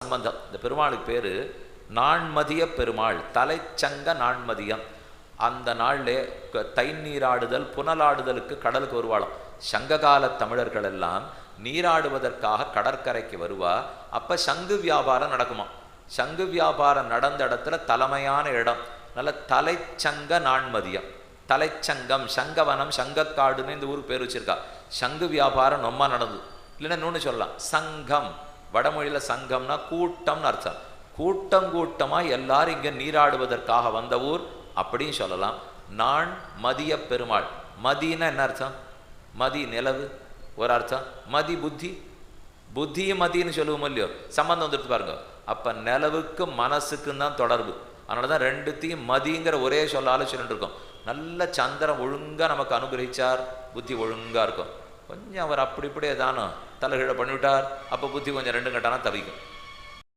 சம்பந்தம். இந்த பெருமாளுக்கு பேர் நான்மதிய பெருமாள் தலைச்சங்க நான்மதியம். அந்த நாளில் தை நீராடுதல் புனலாடுதலுக்கு கடலுக்கு வருவாளாம். சங்ககால தமிழர்கள் எல்லாம் நீராடுவதற்காக கடற்கரைக்கு வருவா. அப்போ சங்கு வியாபாரம் நடக்குமா சங்கு வியாபாரம் நடந்த இடத்துல தலைமையான இடம். நல்ல தலைச்சங்க நான்மதியம். தலைச்சங்கம் சங்கவனம் சங்கக்காடுன்னு இந்த ஊருக்கு பேர் வச்சிருக்கா. சங்கு வியாபாரம் ரொம்ப நடந்தது. இல்லைன்னா இன்னொன்று சொல்லலாம். சங்கம். வடமொழியில் சங்கம்னா கூட்டம்னு அர்த்தம். கூட்டம் கூட்டமாக எல்லாரும் இங்கே நீராடுவதற்காக வந்த ஊர் அப்படின்னு சொல்லலாம். நான் மதிய பெருமாள். மதினா என்ன அர்த்தம்? மதி நிலவு ஒரு அர்த்தம். மதி புத்தி. புத்தியும் மதின்னு சொல்லுவோம் இல்லையோ? சம்பந்தம் வந்துட்டு பாருங்க. அப்போ நிலவுக்கு மனசுக்கும் தான் தொடர்பு. அதனால தான் ரெண்டுத்தையும் மதிங்கிற ஒரே சொல்லால சொல்லிட்டு இருக்கோம். நல்ல சந்திரன் ஒழுங்காக நமக்கு அனுகிரகிச்சார். புத்தி ஒழுங்காக இருக்கும். கொஞ்சம் அவர் அப்படி இப்படியே தானும் தலைகீழ பண்ணிவிட்டார். அப்போ புத்தி கொஞ்சம் ரெண்டு கட்டானா தவிக்கும்.